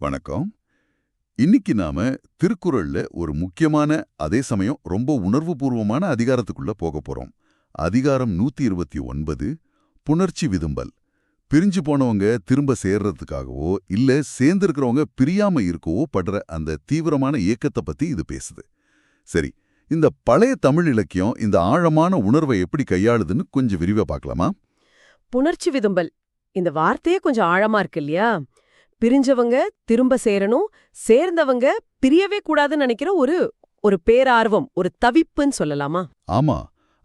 வணக்கம். இன்னைக்கு நாம திருக்குறள்ல ஒரு முக்கியமான அதே சமயம் ரொம்ப உணர்வுபூர்வமான அதிகாரத்துக்குள்ள போக போறோம். அதிகாரம் நூத்தி இருபத்தி ஒன்பது புணர்ச்சி விதும்பல். பிரிஞ்சு போனவங்க திரும்ப சேர்றதுக்காகவோ இல்ல சேர்ந்திருக்கிறவங்க பிரியாம இருக்கவோ படுற அந்த தீவிரமான இயக்கத்தை பத்தி இது பேசுது. சரி இந்த பழைய தமிழ் இலக்கியம் இந்த ஆழமான உணர்வை எப்படி கையாளுதுன்னு கொஞ்சம் விரிவா பார்க்கலாமா? புணர்ச்சி விதும்பல். இந்த வார்த்தையே கொஞ்சம் ஆழமா இருக்கு இல்லையா? பிரிஞ்சவங்க திரும்ப சேரணும். சேர்ந்தவங்க பிரியவே கூடாதுன்னு நினைக்கிற ஒரு ஒரு பேரார்வம் ஒரு தவிப்புன்னு சொல்லலாமா? ஆமா.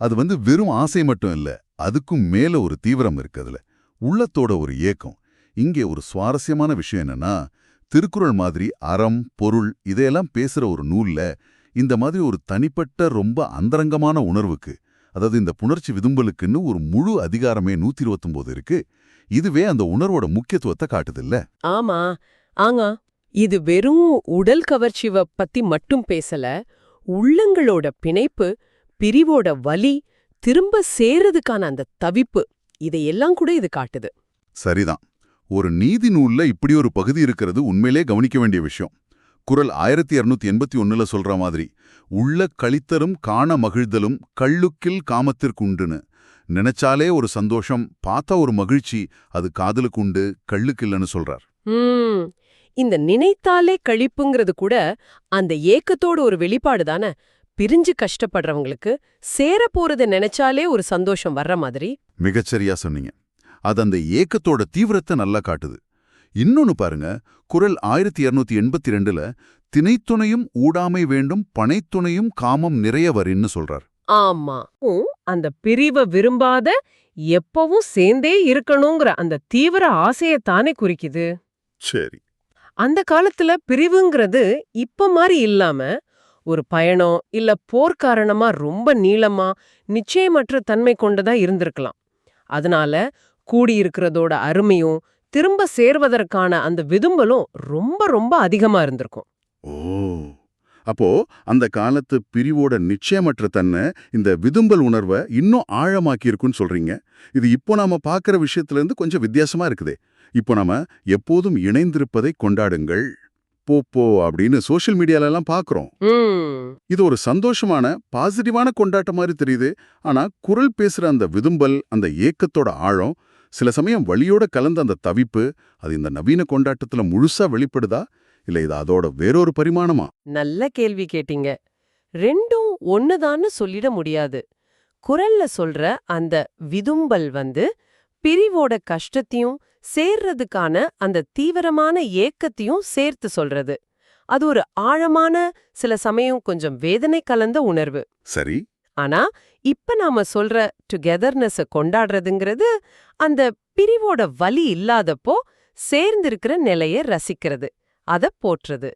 அது வந்து வெறும் ஆசை மட்டும் இல்ல. அதுக்கும் மேல ஒரு தீவிரம் இருக்கு அதுல. உள்ளத்தோட ஒரு ஏக்கம். இங்கே ஒரு சுவாரஸ்யமான விஷயம் என்னன்னா திருக்குறள் மாதிரி அறம் பொருள் இதையெல்லாம் பேசுற ஒரு நூல்ல இந்த மாதிரி ஒரு தனிப்பட்ட ரொம்ப அந்தரங்கமான உணர்வுக்கு அதாவது இந்த புணர்ச்சி விதும்பலுக்குன்னு ஒரு முழு அதிகாரமே நூத்தி இருபத்தொன்பது இருக்கு. இதுவே அந்த உணர்வோட முக்கியத்துவத்தை காட்டுதில்ல. ஆமா. ஆங்க இது வெறும் உடல் கவர்ச்சிவ பத்தி மட்டும் பேசல. உள்ளங்களோட பிணைப்பு பிரிவோட வலி திரும்ப சேர்றதுக்கான அந்த தவிப்பு இதையெல்லாம் கூட இது காட்டுது. சரிதான். ஒரு நீதி நூல்ல இப்படி ஒரு பகுதி இருக்கிறது உண்மையிலே கவனிக்க வேண்டிய விஷயம். குறள் ஆயிரத்தி இருநூத்தி எண்பத்தி ஒண்ணுல சொல்ற மாதிரி உள்ள கழித்தரும் காண மகிழ்தலும் கள்ளுக்கில் காமத்திற்குண்டுன்னு. நினைச்சாலே ஒரு சந்தோஷம் பார்த்தா ஒரு மகிழ்ச்சி அது காதலுக்கு உண்டு கள்ளுக்கில்லைன்னு சொல்றார். ம். இந்த நினைத்தாலே கழிப்புங்கிறது கூட அந்த ஏக்கத்தோட ஒரு வெளிப்பாடு தானே? பிரிஞ்சு கஷ்டப்படுறவங்களுக்கு சேர போறத நினைச்சாலே ஒரு சந்தோஷம் வர்ற மாதிரி? மிகச்சரியா சொன்னீங்க. அது அந்த ஏக்கத்தோட தீவிரத்தை நல்லா காட்டுது. இன்னொன்னு பாருங்க குறள் ஆயிரத்தி இருநூத்தி எண்பத்தி ரெண்டுல திணைத்துணையும் ஊடாமை வேண்டும் பனைத்துணையும் காமம் நிறைய வரின்னு சொல்றார். ஆமா. அந்த பிரிவை விரும்பாத எப்பவும் சேர்ந்தே இருக்கணுங்கிற அந்த தீவிர ஆசையத்தானே குறிக்குது. சரி. அந்த காலத்துல பிரிவுங்கிறது இப்ப மாதிரி இல்லாம ஒரு பயணம் இல்ல போர்க்காரணமா ரொம்ப நீளமா நிச்சயமற்ற தன்மை கொண்டதா இருந்திருக்கலாம். அதனால கூடியிருக்கிறதோட அருமையும் திரும்ப சேர்வதற்கான அந்த விதும்பலும் ரொம்ப ரொம்ப அதிகமா இருந்திருக்கும். ஓ அப்போ அந்த காலத்து பிரிவோட நிச்சயமற்ற தன்னை இந்த விதும்பல் உணர்வை இன்னும் ஆழமாக்கியிருக்குன்னு சொல்றீங்க. இது இப்போ நாம பார்க்குற விஷயத்துல இருந்து கொஞ்சம் வித்தியாசமா இருக்குதே. இப்போ நாம எப்போதும் இணைந்திருப்பதை கொண்டாடுங்கள். போ போ அப்படின்னு சோஷியல் மீடியால எல்லாம் பார்க்கறோம் இது ஒரு சந்தோஷமான பாசிட்டிவான கொண்டாட்டம் மாதிரி தெரியுது. ஆனா குரல் பேசுற அந்த விதும்பல் அந்த ஏக்கத்தோட ஆழம் சில சமயம் வழியோட கலந்த அந்த தவிப்பு அது இந்த நவீன கொண்டாட்டத்துல முழுசா வெளிப்படுதா? இல்ல இது அதோட வேறொரு பரிமாணமா? நல்ல கேள்வி கேட்டீங்க. ரெண்டும் ஒண்ணுதான்னு சொல்லிட முடியாது. குரல்ல சொல்ற அந்த விதும்பல் வந்து பிரிவோட கஷ்டத்தையும் சேர்றதுக்கான அந்த தீவிரமான ஏக்கத்தையும் சேர்த்து சொல்றது. அது ஒரு ஆழமான சில சமயம் கொஞ்சம் வேதனை கலந்த உணர்வு. சரி. ஆனா இப்ப நாம சொல்ற டுகெதர்னஸ கொண்டாடுறதுங்கிறது அந்த பிரிவோட வலி இல்லாதப்போ சேர்ந்திருக்கிற நிலைய ரசிக்கிறது அத போற்றுறது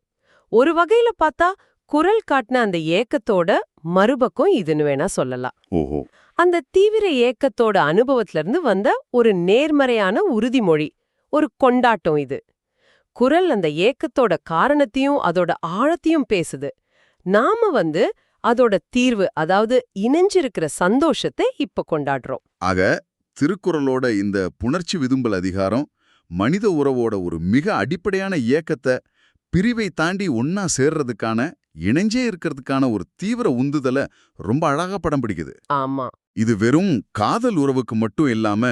ஒரு வகையில பார்த்தா குரல் காட்டின அந்த ஏக்கத்தோட மறுபக்கம் இதுன்னு வேணா சொல்லலாம். அந்த தீவிர ஏக்கத்தோட அனுபவத்துல இருந்து வந்த ஒரு நேர்மறையான உறுதிமொழி ஒரு கொண்டாட்டம் இது. குரல் அந்த ஏக்கத்தோட காரணத்தையும் அதோட ஆழத்தையும் பேசுது. நாம வந்து அதோட தீர்வு அதாவது இணைஞ்சிருக்கிற சந்தோஷத்தை இப்ப கொண்டாடுறோம். ஆக திருக்குறளோட இந்த புணர்ச்சி விதும்பல் அதிகாரம் மனித உறவோட ஒரு மிக அடிப்படையான இயக்கத்தை பிரிவை தாண்டி ஒன்னா சேர்றதுக்கான இணைஞ்சே இருக்கிறதுக்கான ஒரு தீவிர உந்துதலை ரொம்ப அழகா படம் பிடிக்குது. ஆமா. இது வெறும் காதல் உறவுக்கு மட்டும் இல்லாம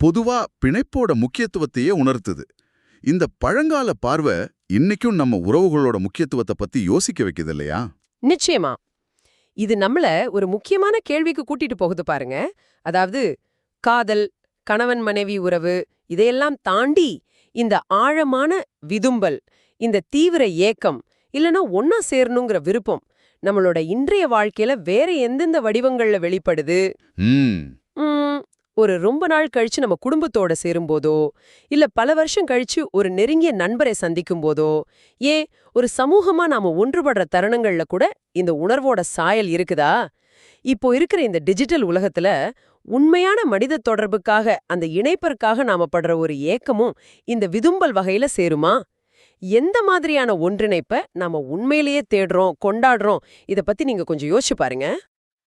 பொதுவா பிணைப்போட முக்கியத்துவத்தையே உணர்த்துது. இந்த பழங்கால பார்வை இன்னைக்கும் நம்ம உறவுகளோட முக்கியத்துவத்தை பத்தி யோசிக்க வைக்குது இல்லையா? நிச்சயமா. இது நம்மள ஒரு முக்கியமான கேள்விக்கு கூட்டிட்டு போகுது பாருங்க. அதாவது காதல் கணவன் மனைவி உறவு இதையெல்லாம் தாண்டி இந்த ஆழமான விதும்பல் இந்த தீவிர ஏக்கம் இல்லனா ஒன்னா சேரணுங்கிற விருப்பம் நம்மளோட இன்றைய வாழ்க்கையில வேற எந்தெந்த வடிவங்கள்ல வெளிப்படுது? ம். ம், ஒரு ரொம்ப நாள் கழிச்சு நம்ம குடும்பத்தோட சேரும்போதோ இல்ல பல வருஷம் கழிச்சு ஒரு நெருங்கிய நண்பரை சந்திக்கும் போதோ ஏன் ஒரு சமூகமா நாம ஒன்றுபடுற தருணங்கள்ல கூட இந்த உணர்வோட சாயல் இருக்குதா? இப்போ இருக்கிற இந்த டிஜிட்டல் உலகத்துல உண்மையான மனித தொடர்புக்காக அந்த இணைப்பிற்காக நாம படுற ஒரு ஏக்கமும் இந்த விதும்பல் வகையில சேருமா? எந்த மாதிரியான ஒன்றிணைப்ப நாம உண்மையிலேயே தேடுறோம் கொண்டாடுறோம் இத பத்தி நீங்க கொஞ்சம் யோசிச்சு பாருங்க.